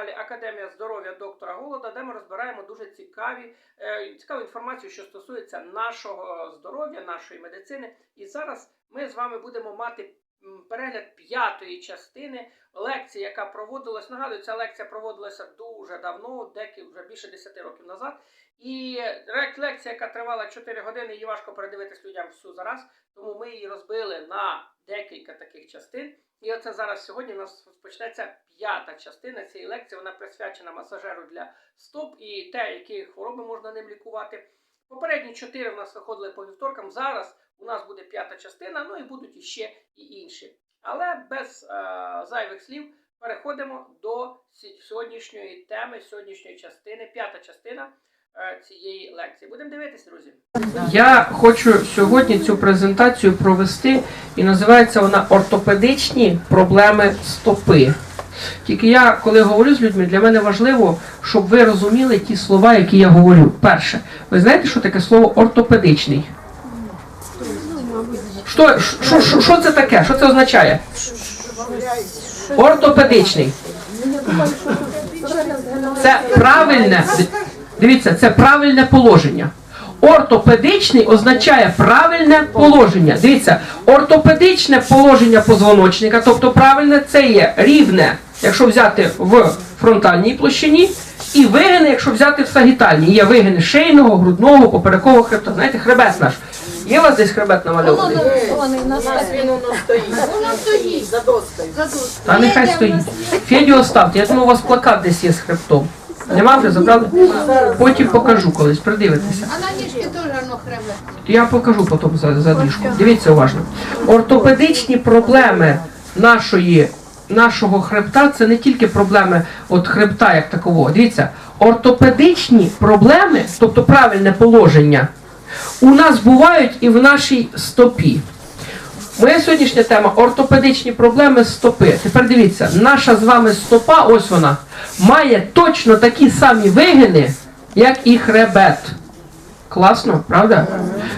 каналі Академія здоров'я доктора Голода, де ми розбираємо дуже цікаві, е, цікаву інформацію, що стосується нашого здоров'я, нашої медицини. І зараз ми з вами будемо мати перегляд п'ятої частини лекції, яка проводилась. Нагадую, ця лекція проводилася дуже давно, деякі вже більше 10 років назад. І лекція, яка тривала 4 години, її важко передивитись людям всю зараз. Тому ми її розбили на декілька таких частин. І оце зараз сьогодні у нас почнеться п'ята частина цієї лекції. Вона присвячена масажеру для стоп і те, які хвороби можна ним лікувати. Попередні чотири в нас виходили по вівторкам. Зараз у нас буде п'ята частина, ну і будуть іще і інші. Але без е, зайвих слів переходимо до сьогоднішньої теми, сьогоднішньої частини, п'ята частина е, цієї лекції. Будемо дивитись, друзі. Я хочу сьогодні цю презентацію провести, і називається вона ортопедичні проблеми стопи. Тільки я, коли говорю з людьми, для мене важливо, щоб ви розуміли ті слова, які я говорю. Перше, ви знаєте, що таке слово ортопедичний? Що, що, що, що це таке? Що це означає? Ортопедичний. Це правильне. Дивіться, це правильне положення. Ортопедичний означає правильне положення. Дивіться, ортопедичне положення позвоночника, тобто правильне, це є рівне, якщо взяти в фронтальній площині, і вигини, якщо взяти в сагітальній. Є вигини шийного, грудного, поперекового хребта. Знаєте, хребет наш. Є у вас десь хребет намальований? Воно стоїть за доскою. За доскою. Та нехай стоїть. Федю оставте, я думаю, у вас плакат десь є з хребтом. Нема вже забрали? Потім покажу колись, придивитеся. А на ніжки теж воно хребе. Я покажу потім за, за діжку. Дивіться уважно. Ортопедичні проблеми нашої, нашого хребта це не тільки проблеми от хребта як такового. Дивіться, ортопедичні проблеми, тобто правильне положення, у нас бувають і в нашій стопі. Моя сьогоднішня тема ортопедичні проблеми стопи. Тепер дивіться, наша з вами стопа, ось вона, має точно такі самі вигини, як і хребет. Класно, правда?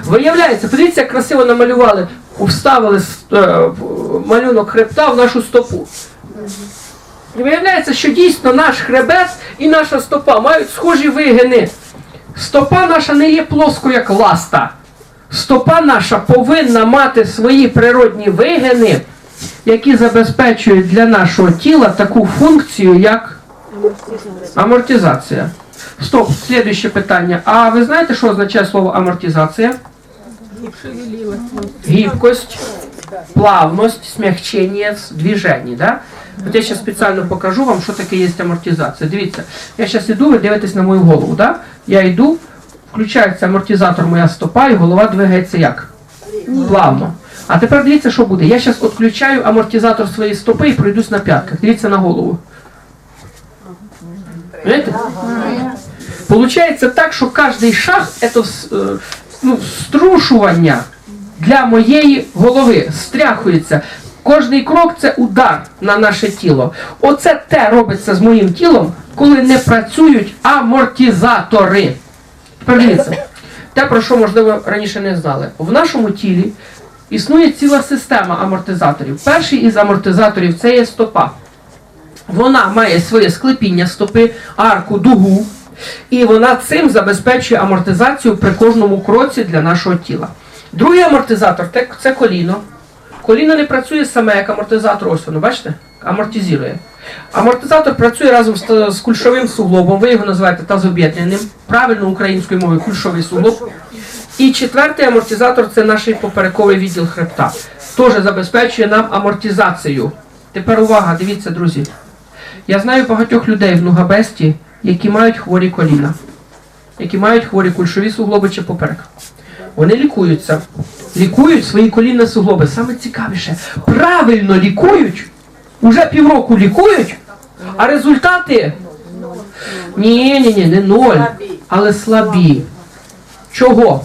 Виявляється, подивіться, як красиво намалювали, вставили е, малюнок хребта в нашу стопу. І виявляється, що дійсно наш хребет і наша стопа мають схожі вигини. Стопа наша не є плоскою, як ласта. Стопа наша повинна мати свої природні вигини, які забезпечують для нашого тіла таку функцію, як амортизація. Стоп, слідуще питання. А ви знаєте, що означає слово амортизація? Гибкость, плавність, смягчення движений. Да? От я зараз спеціально покажу вам, що таке є амортизація. Дивіться, я зараз іду, ви дивитесь на мою голову. Да? Я йду, включається амортизатор, моя стопа, і голова двигається як? Плавно. А тепер дивіться, що буде. Я зараз відключаю амортизатор своєї стопи і пройдусь на п'ятках. Дивіться на голову. Получається так, що кожний шаг це е, ну, струшування для моєї голови, стряхується. Кожний крок це удар на наше тіло. Оце те робиться з моїм тілом, коли не працюють амортизатори. Тепер те, про що, можливо, раніше не знали. В нашому тілі існує ціла система амортизаторів. Перший із амортизаторів це є стопа. Вона має своє склепіння стопи, арку, дугу, і вона цим забезпечує амортизацію при кожному кроці для нашого тіла. Другий амортизатор це коліно. Коліно не працює саме як амортизатор, ось воно, бачите? Амортизує. Амортизатор працює разом з, з кульшовим суглобом, ви його називаєте тазоб'єднаним, правильно українською мовою кульшовий суглоб. І четвертий амортизатор це наш поперековий відділ хребта. Теж забезпечує нам амортизацію. Тепер увага, дивіться, друзі. Я знаю багатьох людей в Нугабесті, які мають хворі коліна, які мають хворі кульшові суглоби чи поперек. Вони лікуються, лікують свої колінні суглоби. Саме цікавіше, правильно лікують, уже півроку лікують, а результати ні, ні, ні, не ноль, але слабі. Чого?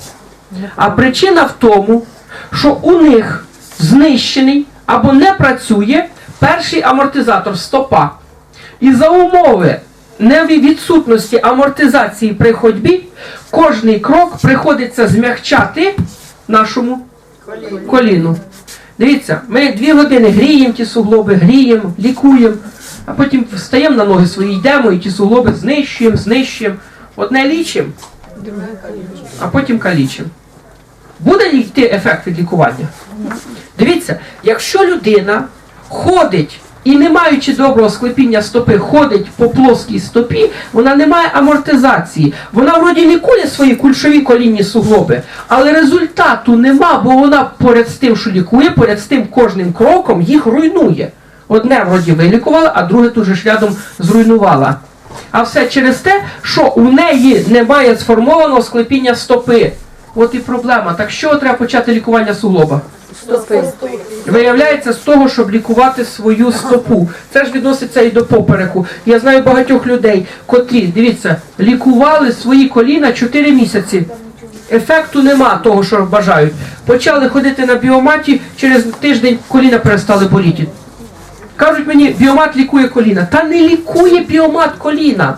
А причина в тому, що у них знищений або не працює перший амортизатор стопа. І за умови неві- відсутності амортизації при ходьбі, кожний крок приходиться змягчати нашому коліну. Дивіться, ми дві години гріємо ті суглоби, гріємо, лікуємо. А потім встаємо на ноги свої, йдемо і ті суглоби знищуємо, знищуємо. Одне лічимо, а потім калічимо. Буде ли йти ефект від лікування? Дивіться, якщо людина ходить і не маючи доброго склепіння стопи, ходить по плоскій стопі, вона не має амортизації. Вона вроді лікує свої кульшові колінні суглоби, але результату нема, бо вона поряд з тим, що лікує, поряд з тим кожним кроком їх руйнує. Одне вроді вилікувала, а друге тут же ж рядом зруйнувала. А все через те, що у неї немає сформованого склепіння стопи. От і проблема. Так що треба почати лікування суглоба? Виявляється з того, щоб лікувати свою стопу. Це ж відноситься і до попереку. Я знаю багатьох людей, котрі, дивіться, лікували свої коліна 4 місяці. Ефекту нема того, що бажають. Почали ходити на біоматі, через тиждень коліна перестали боліти. Кажуть мені, біомат лікує коліна. Та не лікує біомат коліна.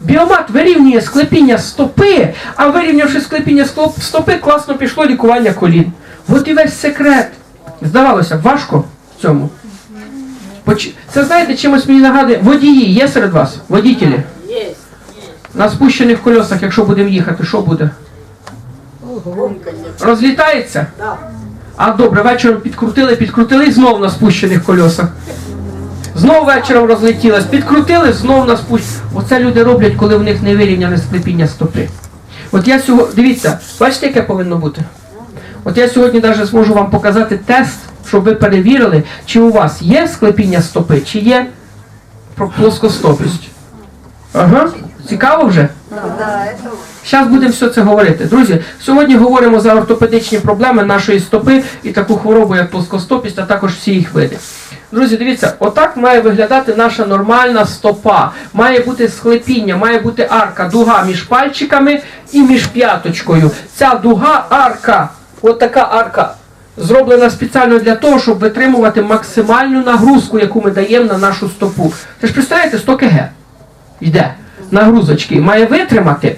Біомат вирівнює склепіння стопи, а вирівнявши склепіння стопи, класно пішло лікування колін. От і весь секрет. Здавалося, важко в цьому. Це знаєте, чимось мені нагадує. Водії є серед вас? Водітелі? На спущених колесах, якщо будемо їхати, що буде? Розлітається? А добре, вечором підкрутили, підкрутили і знов на спущених колесах. Знов вечором розлетілась, підкрутили, знов на спущ. Оце люди роблять, коли в них не вирівняне склепіння стопи. От я сьогодні, дивіться, бачите, яке повинно бути? От я сьогодні навіть зможу вам показати тест, щоб ви перевірили, чи у вас є склепіння стопи, чи є плоскостопість. Ага, цікаво вже? Зараз будемо все це говорити. Друзі, сьогодні говоримо за ортопедичні проблеми нашої стопи і таку хворобу, як плоскостопість, а також всі їх види. Друзі, дивіться, отак має виглядати наша нормальна стопа. Має бути склепіння, має бути арка, дуга між пальчиками і між п'яточкою. Ця дуга, арка, от така арка, зроблена спеціально для того, щоб витримувати максимальну нагрузку, яку ми даємо на нашу стопу. Ви ж представляєте, 100 кг йде нагрузочки, має витримати.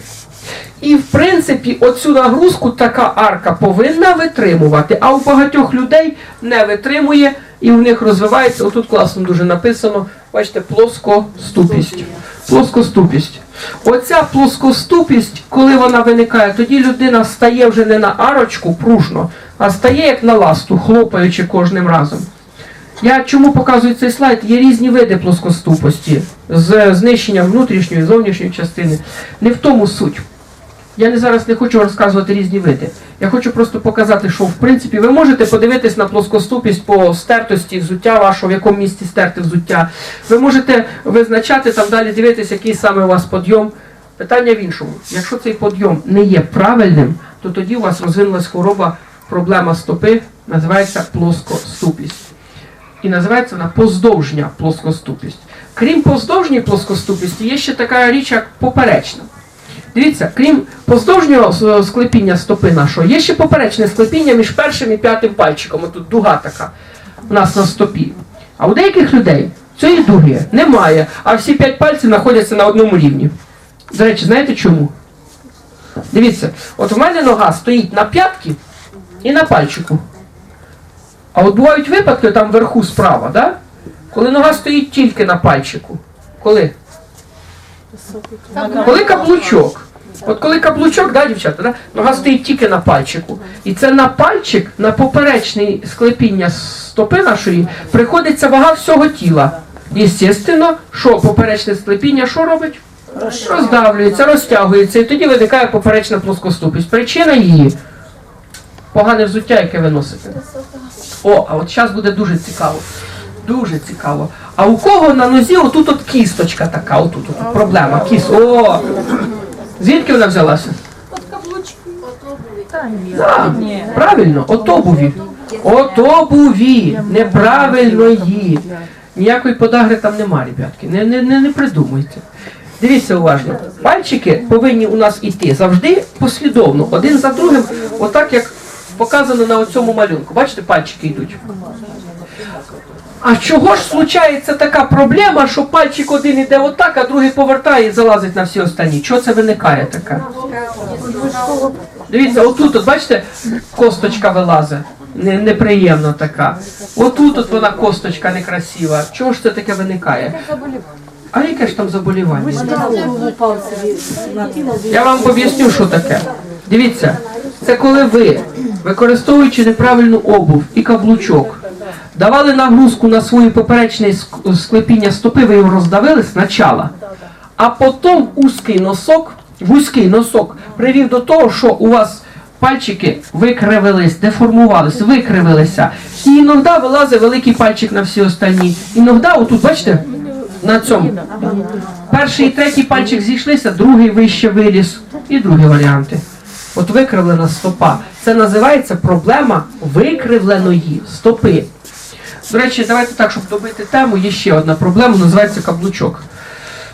І в принципі, оцю нагрузку така арка повинна витримувати, а у багатьох людей не витримує і в них розвивається, отут класно дуже написано, бачите, плоскоступість. Плоскоступість. Оця плоскоступість, коли вона виникає, тоді людина стає вже не на арочку пружно, а стає як на ласту, хлопаючи кожним разом. Я чому показую цей слайд? Є різні види плоскоступості з знищенням внутрішньої і зовнішньої частини. Не в тому суть. Я не зараз не хочу розказувати різні види. Я хочу просто показати, що в принципі ви можете подивитись на плоскоступість по стертості взуття вашого, в якому місці стерти взуття. Ви можете визначати там далі дивитись, який саме у вас подйом. Питання в іншому. Якщо цей подйом не є правильним, то тоді у вас розвинулась хвороба, проблема стопи, називається плоскоступість. І називається вона поздовжня плоскоступість. Крім поздовжньої плоскоступісті, є ще така річ, як поперечна. Дивіться, крім поздовжнього склепіння стопи нашого, є ще поперечне склепіння між першим і п'ятим пальчиком. Тут дуга така у нас на стопі. А у деяких людей цієї дуги немає, а всі п'ять пальців знаходяться на одному рівні. До речі, знаєте чому? Дивіться, от в мене нога стоїть на п'ятки і на пальчику. А от бувають випадки там вверху справа, да? коли нога стоїть тільки на пальчику. Коли? Коли каблучок. От коли каблучок, да, дівчата, да? нога стоїть тільки на пальчику. І це на пальчик, на поперечне склепіння стопи нашої, приходиться вага всього тіла. Єстественно, що поперечне склепіння що робить? Роздавлюється, розтягується, і тоді виникає поперечна плоскоступість. Причина її погане взуття, яке ви носите. О, а от зараз буде дуже цікаво. Дуже цікаво. А у кого на нозі отут от кісточка така, отут, отут проблема. Кіс. О! Звідки вона взялася? Да, правильно, от обуві. От обуві. Неправильної. Ніякої подагри там нема, ребятки. Не, не, не, не придумуйте. Дивіться уважно. Пальчики повинні у нас іти завжди послідовно, один за другим, отак як показано на цьому малюнку. Бачите, пальчики йдуть. А чого ж случається така проблема, що пальчик один іде отак, а другий повертає і залазить на всі останні? Чого це виникає така? Дивіться, отут, от бачите, косточка вилазить. не, неприємна така. Отут от вона косточка некрасива. Чого ж це таке виникає? А яке ж там заболівання? Я вам поясню, що таке. Дивіться, це коли ви, використовуючи неправильну обув і каблучок, давали нагрузку на своє поперечне ск- склепіння стопи, ви його роздавили спочатку, а потім узкий носок, вузький носок привів до того, що у вас пальчики викривились, деформувались, викривилися. І іноді вилазить великий пальчик на всі остальні. Іноді, отут, бачите, на цьому. Перший і третій пальчик зійшлися, другий вище виліз. І другі варіанти. От викривлена стопа. Це називається проблема викривленої стопи. До речі, давайте так, щоб добити тему, є ще одна проблема, називається каблучок.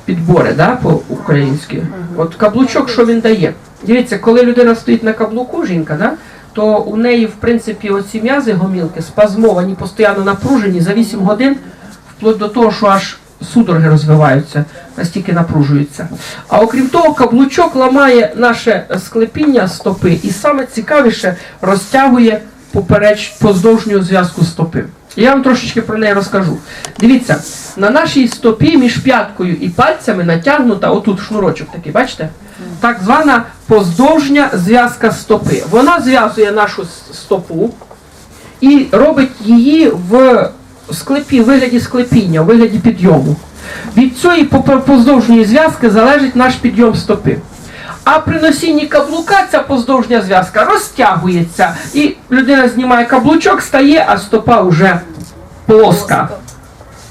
Підбори, да, по-українськи. От каблучок, що він дає? Дивіться, коли людина стоїть на каблуку, жінка, да, то у неї, в принципі, оці м'язи гомілки спазмовані, постійно напружені за 8 годин, вплоть до того, що аж судороги розвиваються, настільки напружуються. А окрім того, каблучок ламає наше склепіння стопи і саме цікавіше розтягує попереч поздовжню зв'язку стопи. Я вам трошечки про неї розкажу. Дивіться, на нашій стопі між п'яткою і пальцями натягнута отут шнурочок такий, бачите? Так звана поздовжня зв'язка стопи. Вона зв'язує нашу стопу і робить її в склепі, вигляді склепіння, в вигляді підйому. Від цієї поздовжньої зв'язки залежить наш підйом стопи. А при носінні каблука ця поздовжня зв'язка розтягується, і людина знімає каблучок, стає, а стопа вже плоска.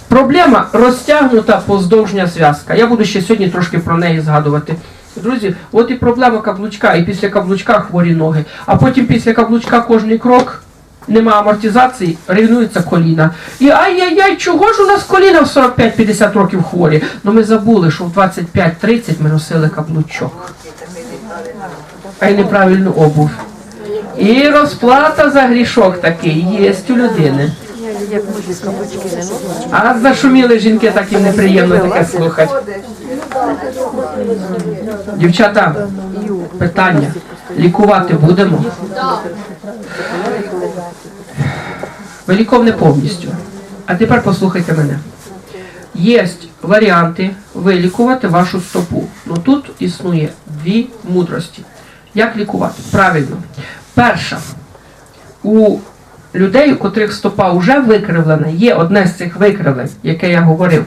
Проблема розтягнута поздовжня зв'язка. Я буду ще сьогодні трошки про неї згадувати. Друзі, от і проблема каблучка, і після каблучка хворі ноги. А потім після каблучка кожний крок нема амортизації, руйнується коліна. І ай-яй-яй, чого ж у нас коліна в 45-50 років хворі? Ну ми забули, що в 25-30 ми носили каблучок. А й неправильну обув. І розплата за грішок такий є у людини. А зашуміли жінки, так їм неприємно таке слухати. Дівчата, питання. Лікувати будемо? Виліковне повністю. А тепер послухайте мене. Є варіанти вилікувати вашу стопу. Ну тут існує дві мудрості. Як лікувати? Правильно. Перша. У людей, у котрих стопа вже викривлена, є одне з цих викривлень, яке я говорив,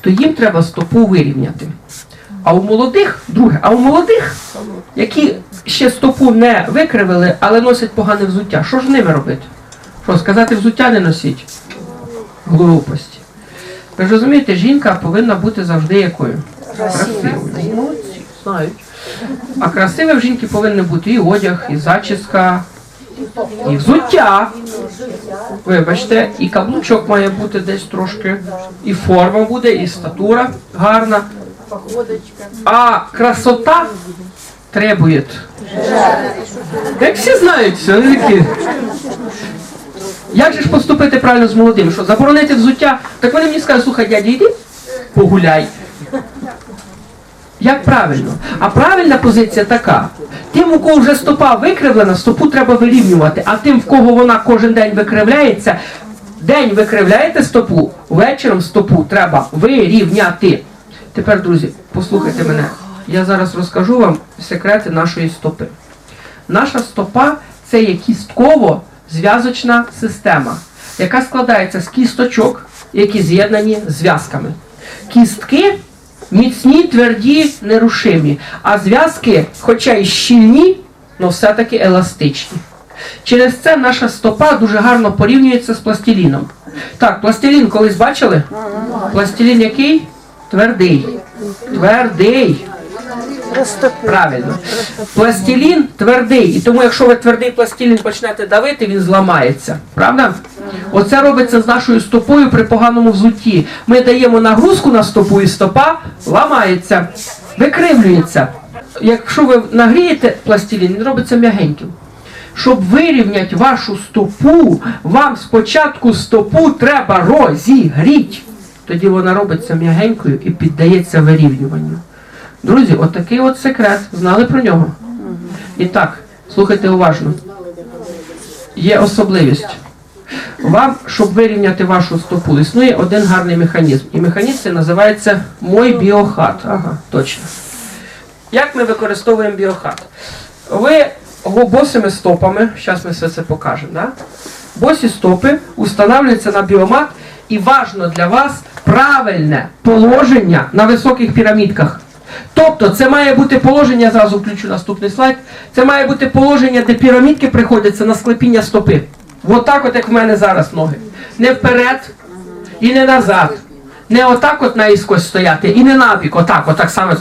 то їм треба стопу вирівняти. А у молодих, друге, а у молодих, які ще стопу не викривили, але носять погане взуття, що ж з ними робити? Що, сказати, взуття не носіть? Глупості. Ви ж розумієте, жінка повинна бути завжди якою? Красивою. Знають. А красиве в жінки повинен бути і одяг, і зачіска, і взуття. Вибачте, і каблучок має бути десь трошки, і форма буде, і статура гарна. А красота требує. Як всі знають, все, такі. Як же ж поступити правильно з молодим? Що заборонити взуття? Так вони мені скажуть, слухай, дядя, йди, погуляй. Як правильно? А правильна позиція така. Тим, у кого вже стопа викривлена, стопу треба вирівнювати. А тим, в кого вона кожен день викривляється, день викривляєте стопу, вечором стопу треба вирівняти. Тепер, друзі, послухайте мене. Я зараз розкажу вам секрети нашої стопи. Наша стопа це є кістково-зв'язочна система, яка складається з кісточок, які з'єднані зв'язками. Кістки міцні, тверді, нерушимі, а зв'язки, хоча й щільні, але все-таки еластичні. Через це наша стопа дуже гарно порівнюється з пластиліном. Так, пластилін колись бачили? Пластилін який? Твердий. Твердий. Правильно. Пластилін твердий. І тому, якщо ви твердий пластилін почнете давити, він зламається. Правда? Оце робиться з нашою стопою при поганому взутті. Ми даємо нагрузку на стопу, і стопа ламається, викривлюється. Якщо ви нагрієте пластилін, він робиться м'ягеньким. Щоб вирівняти вашу стопу, вам спочатку стопу треба розігріти. Тоді вона робиться м'ягенькою і піддається вирівнюванню. Друзі, отакий от секрет. Знали про нього? І так, слухайте уважно. є особливість. Вам, щоб вирівняти вашу стопу, існує один гарний механізм. І механізм це називається Мой біохат. Ага, точно. Як ми використовуємо біохат? Ви босими стопами, зараз ми все це покажемо, да? босі стопи устанавливаються на біомат і важно для вас правильне положення на високих пірамідках. Тобто це має бути положення, зразу включу наступний слайд. Це має бути положення, де пірамідки приходяться на склепіння стопи. Отак, от як в мене зараз ноги. Не вперед і не назад. Не отак от наїскось стояти, і не набік, отак, отак саме.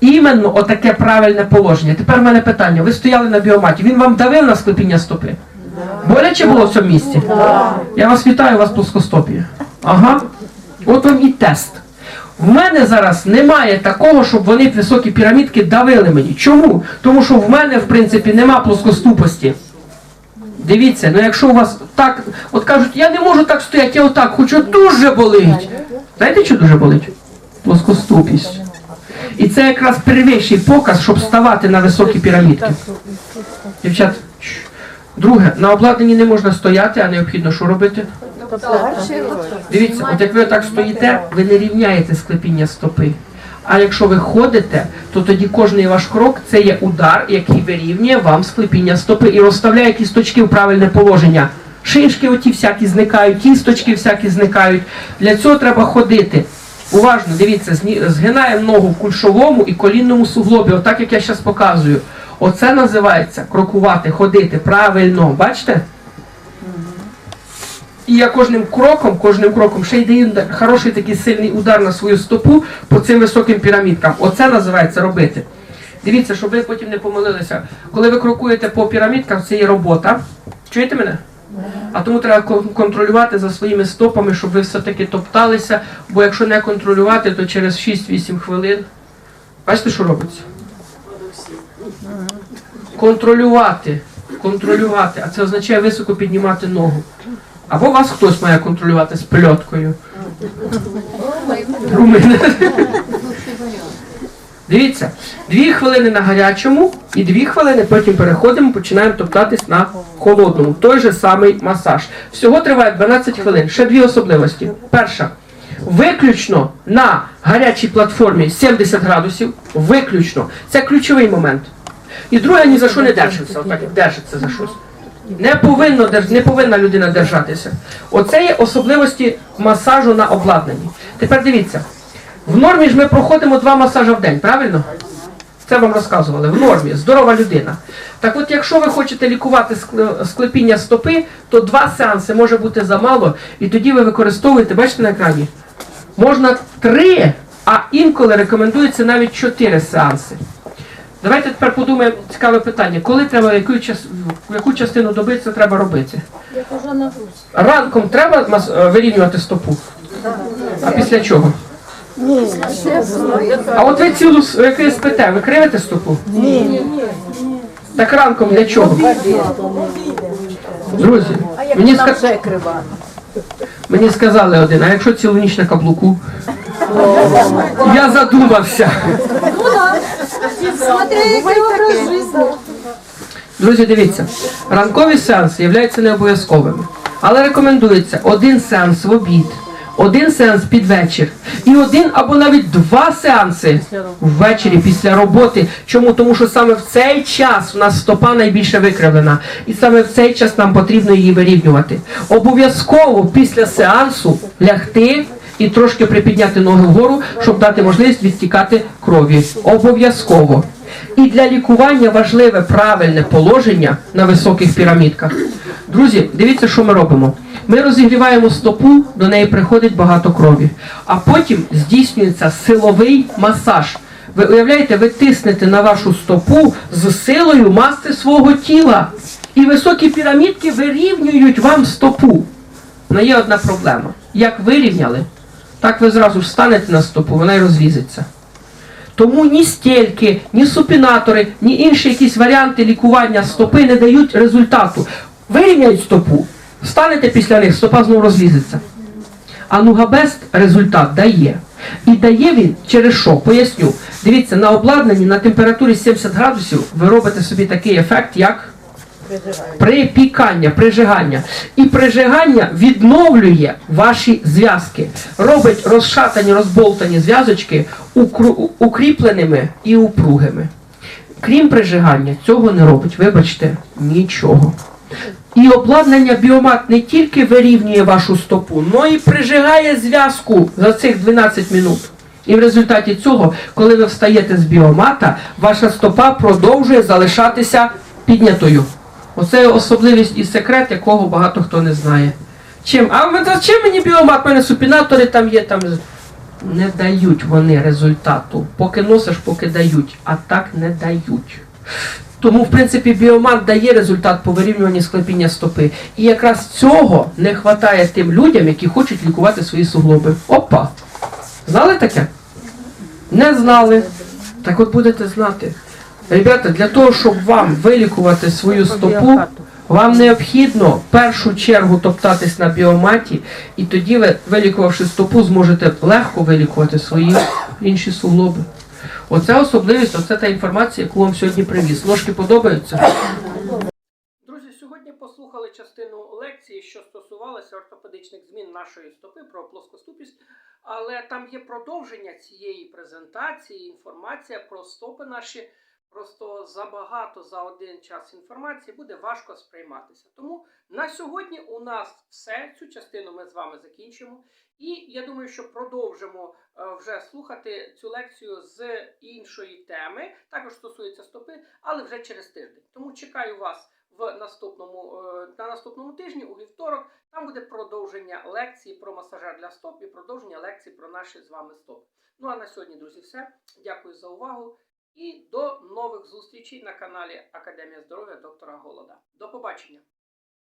Іменно отаке правильне положення. Тепер в мене питання. Ви стояли на біоматі, він вам давив на склепіння стопи? Боляче було в цьому місці? Я вас вітаю, у вас плоскостопія. Ага. От вам і тест. В мене зараз немає такого, щоб вони високі пірамідки давили мені. Чому? Тому що в мене, в принципі, нема плоскоступості. Дивіться, ну якщо у вас так, от кажуть, я не можу так стояти, я отак хочу, дуже болить. Знаєте, що дуже болить? Плоскоступість. І це якраз первіший показ, щоб ставати на високі пірамідки. Дівчат, друге, на обладнанні не можна стояти, а необхідно що робити? Дивіться, от як ви так стоїте, ви не рівняєте склепіння стопи. А якщо ви ходите, то тоді кожний ваш крок це є удар, який вирівнює вам склепіння стопи і розставляє кісточки в правильне положення. Шишки оті всякі зникають, кісточки всякі зникають. Для цього треба ходити. Уважно, дивіться, згинаємо ногу в кульшовому і колінному суглобі, отак як я зараз показую. Оце називається крокувати, ходити правильно. Бачите? І я кожним кроком, кожним кроком ще й даю хороший такий сильний удар на свою стопу по цим високим пірамідкам. Оце називається робити. Дивіться, щоб ви потім не помилилися. Коли ви крокуєте по пірамідкам, це є робота. Чуєте мене? А тому треба контролювати за своїми стопами, щоб ви все-таки топталися, бо якщо не контролювати, то через 6-8 хвилин. Бачите, що робиться? Контролювати. Контролювати. А це означає високо піднімати ногу. Або вас хтось має контролювати з пльоткою. Дивіться, дві хвилини на гарячому і дві хвилини потім переходимо, починаємо топтатись на холодному. Той же самий масаж. Всього триває 12 хвилин. Ще дві особливості. Перша. Виключно на гарячій платформі 70 градусів. Виключно. Це ключовий момент. І друге, ні за що не держиться. Отак держиться за щось. Не, повинно, не повинна людина держатися. Оце є особливості масажу на обладнанні. Тепер дивіться. В нормі ж ми проходимо два масажі в день, правильно? Це вам розказували. В нормі, здорова людина. Так от, якщо ви хочете лікувати склепіння стопи, то два сеанси може бути замало, і тоді ви використовуєте, бачите на екрані, можна три, а інколи рекомендується навіть чотири сеанси. Давайте тепер подумаємо цікаве питання. Коли треба, яку, час, в яку частину доби це треба робити? Ранком треба мас- е, вирівнювати стопу? А після чого? А от ви цілу с- ви спите, ви кривите стопу? Ні. Так ранком для чого? Друзі, мені, ска... мені сказали один, а якщо цілу ніч на каблуку? Я задумався. Друзі, дивіться, ранкові сеанси являються не обов'язковими, але рекомендується один сеанс в обід, один сеанс під вечір і один або навіть два сеанси ввечері після роботи. Чому? Тому що саме в цей час у нас стопа найбільше викривлена, і саме в цей час нам потрібно її вирівнювати. Обов'язково після сеансу лягти. І трошки припідняти ноги вгору, щоб дати можливість відтікати крові. Обов'язково. І для лікування важливе правильне положення на високих пірамідках. Друзі, дивіться, що ми робимо. Ми розігріваємо стопу, до неї приходить багато крові. А потім здійснюється силовий масаж. Ви уявляєте, ви тиснете на вашу стопу з силою маси свого тіла. І високі пірамідки вирівнюють вам стопу. Але є одна проблема. Як вирівняли, так ви зразу встанете на стопу, вона й розлізеться. Тому ні стельки, ні супінатори, ні інші якісь варіанти лікування стопи не дають результату. Вирівняють стопу, встанете після них, стопа знову розлізеться. А Нугабест результат дає. І дає він через що? Поясню. Дивіться, на обладнанні на температурі 70 градусів ви робите собі такий ефект, як Припікання, прижигання. І прижигання відновлює ваші зв'язки, робить розшатані, розболтані зв'язочки укріпленими і упругими. Крім прижигання, цього не робить, вибачте, нічого. І обладнання біомат не тільки вирівнює вашу стопу, але і прижигає зв'язку за цих 12 минут. І в результаті цього, коли ви встаєте з біомата, ваша стопа продовжує залишатися піднятою. Оце особливість і секрет, якого багато хто не знає. Чим? А чим мені біомат? У мене супінатори там є, там не дають вони результату. Поки носиш, поки дають, а так не дають. Тому, в принципі, біомат дає результат по вирівнюванні склепіння стопи. І якраз цього не вистачає тим людям, які хочуть лікувати свої суглоби. Опа! Знали таке? Не знали. Так от будете знати. Ребята, для того, щоб вам вилікувати свою стопу, вам необхідно в першу чергу топтатись на біоматі, і тоді ви, вилікувавши стопу, зможете легко вилікувати свої інші суглоби. Оце особливість, оце та інформація, яку вам сьогодні привіз. Ложки подобаються? Друзі, сьогодні послухали частину лекції, що стосувалося ортопедичних змін нашої стопи про плоскоступість, але там є продовження цієї презентації, інформація про стопи наші. Просто забагато за один час інформації буде важко сприйматися. Тому на сьогодні у нас все. Цю частину ми з вами закінчимо. І я думаю, що продовжимо е, вже слухати цю лекцію з іншої теми, також стосується стопи, але вже через тиждень. Тому чекаю вас в наступному е, на наступному тижні, у вівторок. Там буде продовження лекції про масажер для стоп і продовження лекцій про наші з вами стопи. Ну а на сьогодні, друзі, все. Дякую за увагу і до нових зустрічей на каналі Академія здоров'я доктора Голода. До побачення!